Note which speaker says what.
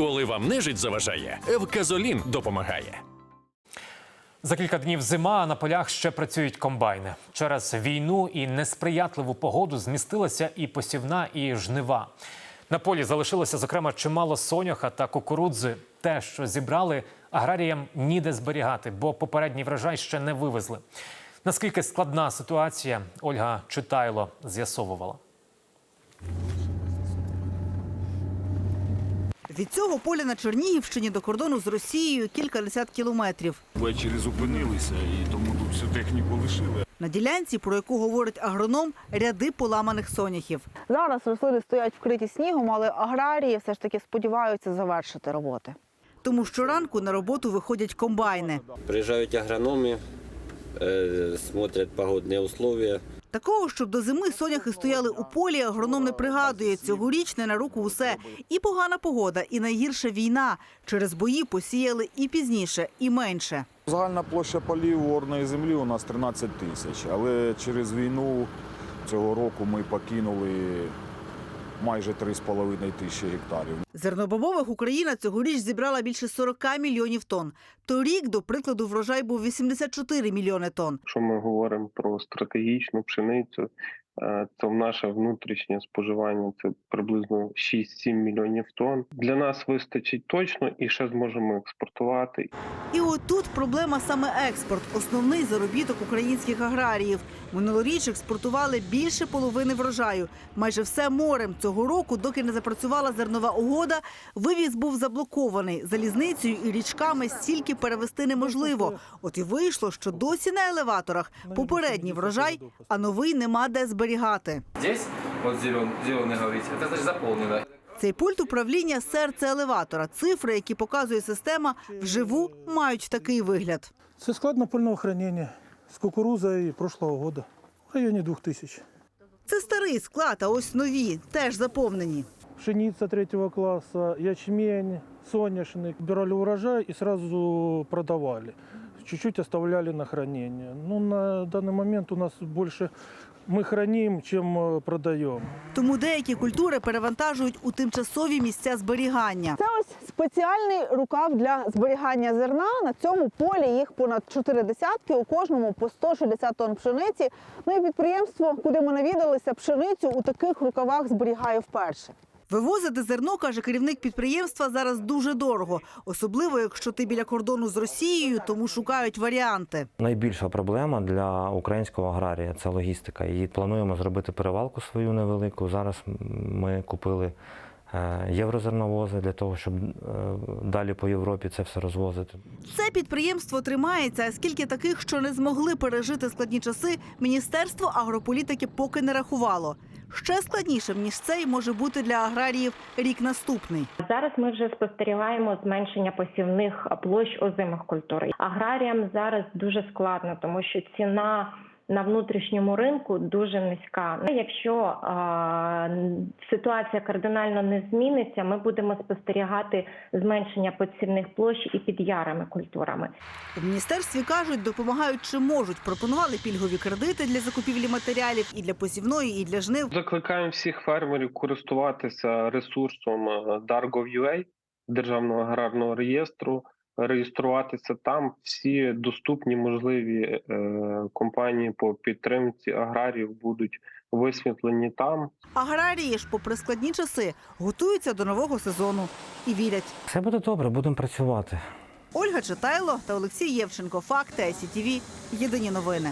Speaker 1: Коли вам нежить заважає, Евказолін допомагає.
Speaker 2: За кілька днів зима, а на полях ще працюють комбайни. Через війну і несприятливу погоду змістилася і посівна, і жнива. На полі залишилося, зокрема, чимало соняха та кукурудзи. Те, що зібрали, аграріям ніде зберігати, бо попередній врожай ще не вивезли. Наскільки складна ситуація, Ольга Читайло з'ясовувала.
Speaker 3: Від цього поля на Чернігівщині до кордону з Росією кількадесят кілометрів.
Speaker 4: Ввечері зупинилися і тому тут всю техніку лишили.
Speaker 3: На ділянці, про яку говорить агроном, ряди поламаних соняхів.
Speaker 5: Зараз рослини стоять вкриті снігом, але аграрії все ж таки сподіваються завершити роботи.
Speaker 3: Тому щоранку на роботу виходять комбайни.
Speaker 6: Приезжают агрономы, э, смотрят погодные условия.
Speaker 3: Такого, щоб до зими соняхи стояли у полі, агроном не пригадує. Цьогоріч не на руку усе. І погана погода, і найгірша війна. Через бої посіяли і пізніше, і менше.
Speaker 4: Загальна площа полів орної землі у нас 13 тисяч, але через війну цього року ми покинули майже 3,5 тисячі гектарів.
Speaker 3: Зернобобових Україна цьогоріч зібрала більше 40 мільйонів тонн. Торік, до прикладу, врожай був 84 мільйони тонн.
Speaker 7: Якщо ми говоримо про стратегічну пшеницю, то наше внутрішнє споживання це приблизно 6-7 мільйонів тонн. Для нас вистачить точно і ще зможемо експортувати.
Speaker 3: І отут проблема саме експорт, основний заробіток українських аграріїв. Минулоріч експортували більше половини врожаю. Майже все морем цього року, доки не запрацювала зернова угода, вивіз був заблокований. Залізницею і річками стільки перевести неможливо. От і вийшло, що досі на елеваторах попередній врожай, а новий нема де зберігати.
Speaker 8: Здесь, вот зелен, зеленый говорите, это значит заполнено.
Speaker 3: Цей пульт управління серце елеватора. Цифри, які показує система, вживу мають такий вигляд.
Speaker 9: Це склад напольного хранення з кукурузою прошлого года. В районі 2000.
Speaker 3: Це старий склад, а ось нові теж заповнені.
Speaker 9: Пшениця третього класу, ячмень, соняшник. Брали урожай і сразу продавали Чуть-чуть оставляли на хранение. Ну, на данный момент у нас больше мы храним, чем э, продаем.
Speaker 3: Тому деякі культури перевантажують у тимчасові місця зберігання.
Speaker 5: Це ось спеціальний рукав для зберігання зерна. На цьому полі їх понад чотири десятки, у кожному по 160 тонн пшениці. Ну і підприємство, куди ми навідалися, пшеницю у таких рукавах зберігає вперше.
Speaker 3: Вивозити зерно, каже керівник підприємства, зараз дуже дорого, особливо якщо ти біля кордону з Росією, тому шукають варіанти.
Speaker 10: Найбільша проблема для українського аграрія це логістика. І плануємо зробити перевалку свою невелику. Зараз ми купили е, єврозерновози для того, щоб е, далі по Європі це все розвозити.
Speaker 3: Це підприємство тримається, а скільки таких, що не змогли пережити складні часи, міністерство агрополітики поки не рахувало. Ще складнішим ніж цей може бути для аграріїв рік наступний.
Speaker 11: Зараз ми вже спостерігаємо зменшення посівних площ озимих культур. Аграріям зараз дуже складно, тому що ціна на внутрішньому ринку дуже низька. Якщо е, ситуація кардинально не зміниться, ми будемо спостерігати зменшення посівних площ і під ярими культурами.
Speaker 3: У міністерстві кажуть, допомагають чи можуть. Пропонували пільгові кредити для закупівлі матеріалів і для посівної, і для жнив.
Speaker 7: Закликаємо всіх фермерів користуватися ресурсом е, Dargov.ua, Державного аграрного реєстру. Реєструватися там всі доступні можливі е, компанії по підтримці аграріїв будуть висвітлені там.
Speaker 3: Аграрії ж, попри складні часи, готуються до нового сезону і вірять.
Speaker 10: Все буде добре, будемо працювати.
Speaker 3: Ольга Читайло та Олексій Євченко. Факти ICTV. Єдині новини.